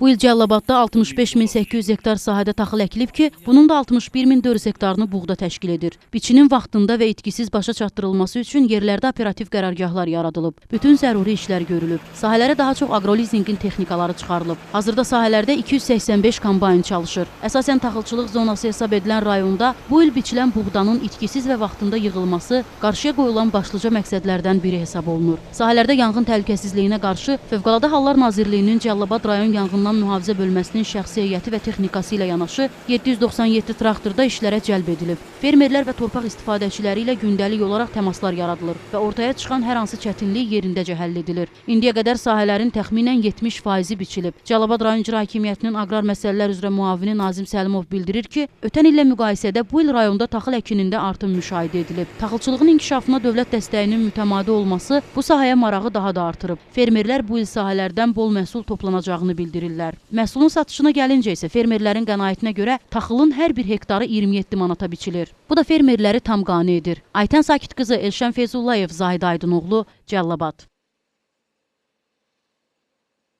Bu il Cəllabadda 65800 hektar sahədə taxıl əkilib ki, bunun da 61400 hektarını buğda təşkil edir. Biçinin vaxtında və itkisiz başa çatdırılması üçün yerlərdə operativ qərargahlar yaradılıb. Bütün zəruri işlər görülüb. Sahələrə daha çox aqrolizinqin texnikaları çıxarılıb. Hazırda sahələrdə 285 kombayn çalışır. Əsasən taxılçılıq zonası hesab edilən rayonda bu il biçilən buğdanın itkisiz və vaxtında yığılması qarşıya qoyulan başlıca məqsədlərdən biri hesab olunur. Sahələrdə yanğın təhlükəsizliyinə qarşı Fövqəladə Hallar Nazirliyinin Cəllabad rayon yanğından mühafizə bölməsinin şəxsi heyəti və texnikası ilə yanaşı 797 traktorda işlərə cəlb edilib. Fermerlər və torpaq istifadəçiləri ilə gündəlik olaraq təmaslar yaradılır və ortaya çıxan hər hansı çətinlik yerindəcə həll edilir. İndiyə qədər sahələrin təxminən 70 faizi biçilib. Cəlilabad rayon icra hakimiyyətinin aqrar məsələlər üzrə müavini Nazim Səlimov bildirir ki, ötən illə müqayisədə bu il rayonda taxıl əkinində artım müşahidə edilib. Taxılçılığın inkişafına dövlət dəstəyinin mütəmadi olması bu sahəyə marağı daha da artırıb. Fermerlər bu il sahələrdən bol məhsul toplanacağını bildirirlər. Məhsulun satışına gəlincə isə fermerlərin qənaətinə görə taxılın hər bir hektarı 27 manata biçilir. Bu da fermerləri tam qane edir. Aytən Sakit qızı Elşən Feyzullayev, Zahid Aydınoğlu, Cəllabad.